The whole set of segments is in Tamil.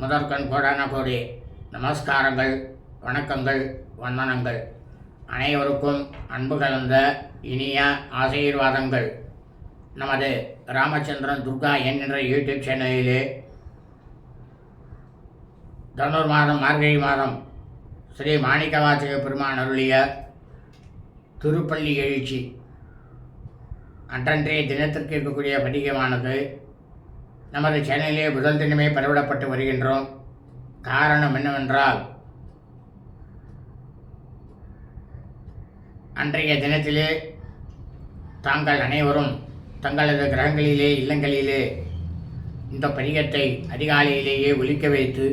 முதற்கண் கோடான கோடி நமஸ்காரங்கள் வணக்கங்கள் வந்தனங்கள் அனைவருக்கும் அன்பு கலந்த இனிய ஆசீர்வாதங்கள். நமது ராமச்சந்திரன் துர்கா என் என்ற யூடியூப் சேனலிலே தனுர் மாதம் மார்கழி மாதம் ஸ்ரீ மாணிக்கவாசக பெருமான் அருளிய திருப்பள்ளி எழுச்சி. அன்றன்றைய தினத்திற்கு இருக்கக்கூடிய பதிகமானது நமது சேனலிலே முதல் தினமே பரவிடப்பட்டு வருகின்றோம். காரணம் என்னவென்றால் அன்றைய தினத்திலே தாங்கள் அனைவரும் தங்களது கிரகங்களிலே இல்லங்களிலே இந்த பதிகத்தை அதிகாலையிலேயே ஒழிக்க வைத்து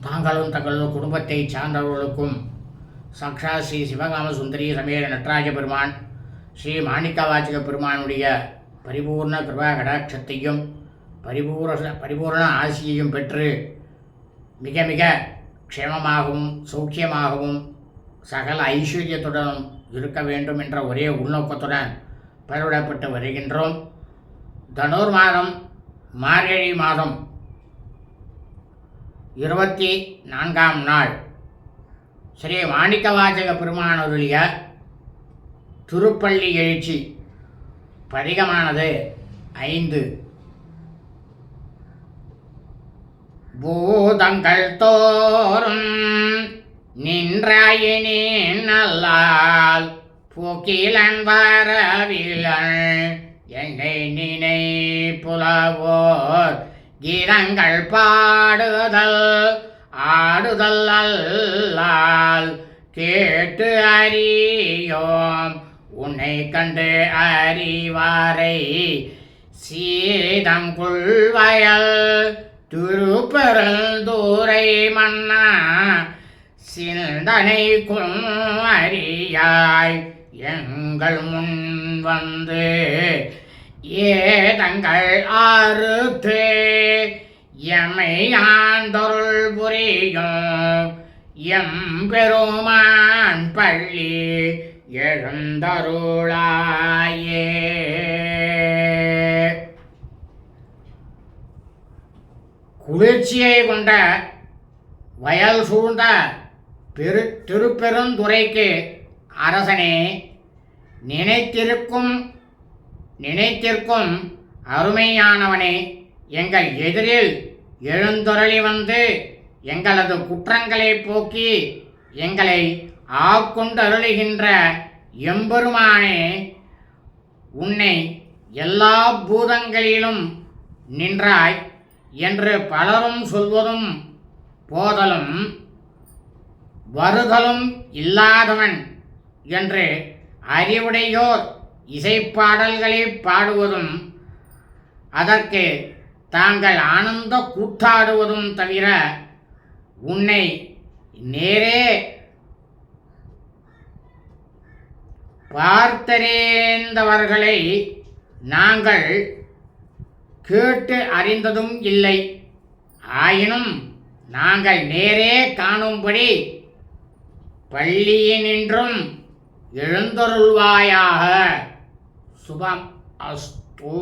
தாங்களும் தங்களது குடும்பத்தை சார்ந்தவர்களுக்கும் சக்ஷா ஸ்ரீ சிவகாம சுந்தரி சமேத நடராஜ பெருமான் ஸ்ரீ மாணிக்கவாச்சக பெருமானுடைய பரிபூர்ண கிருபா கடாட்சத்தையும் பரிபூர்ண பரிபூர்ண ஆசியையும் பெற்று மிக மிக க்ஷேமமாகவும் சௌக்கியமாகவும் சகல ஐஸ்வர்யத்துடனும் இருக்க வேண்டும் என்ற ஒரே உள்நோக்கத்துடன் பயிரிடப்பட்டு வருகின்றோம். தனுர் மாதம் மார்கழி மாதம் இருபத்தி நான்காம் நாள். ஸ்ரீ மாணிக்கவாசக பெருமானருடைய திருப்பள்ளி எழுச்சி. பதிகமானது ஐந்து. பூதங்கள் தோறும் நின்றாயினே நல்லால். போக்கிலன் வரவிலன் என்னை நினை புலவோர் கீதங்கள் பாடுதல் ஆடுதல் அல்லால் கேட்டு அறியோம். உன்னை கண்டு அறிவாரை சீதம் கொள்வயல் திருப்பெருந்தூரை மன்னா சிந்தனை அறியாய். எங்கள் முன் வந்து ஏதங்கள் ஆறுத்து. எமையாந்தொருள் புரியும் எம் பெருமான் பள்ளி எழுந்தருளாயே. குளிர்ச்சியை கொண்ட வயல் சூழ்ந்த பெரு திருப்பெருந்துறைக்கு அரசனே நினைத்திருக்கும் நினைத்திருக்கும் அருமையானவனே எங்கள் எதிரில் எழுந்தொரளி வந்து எங்களது குற்றங்களை போக்கி எங்களை ஆக்கொண்டருளுகின்ற எம்பெருமானே உன்னை எல்லா பூதங்களிலும் நின்றாய் என்று பலரும் சொல்வதும் போதலும் வருதலும் இல்லாதவன் என்று அறிவுடையோர் இசைப்பாடல்களை பாடுவதும் அதற்கு தாங்கள் ஆனந்த கூத்தாடுவதும் தவிர உன்னை நேரே பார்த்தறிந்தவர்களை நாங்கள் கேட்டு அறிந்ததும் இல்லை. ஆயினும் நாங்கள் நேரே காணும்படி பள்ளியினின்றும் எழுந்தருள்வாயாக. சுபம் அஸ்தூ.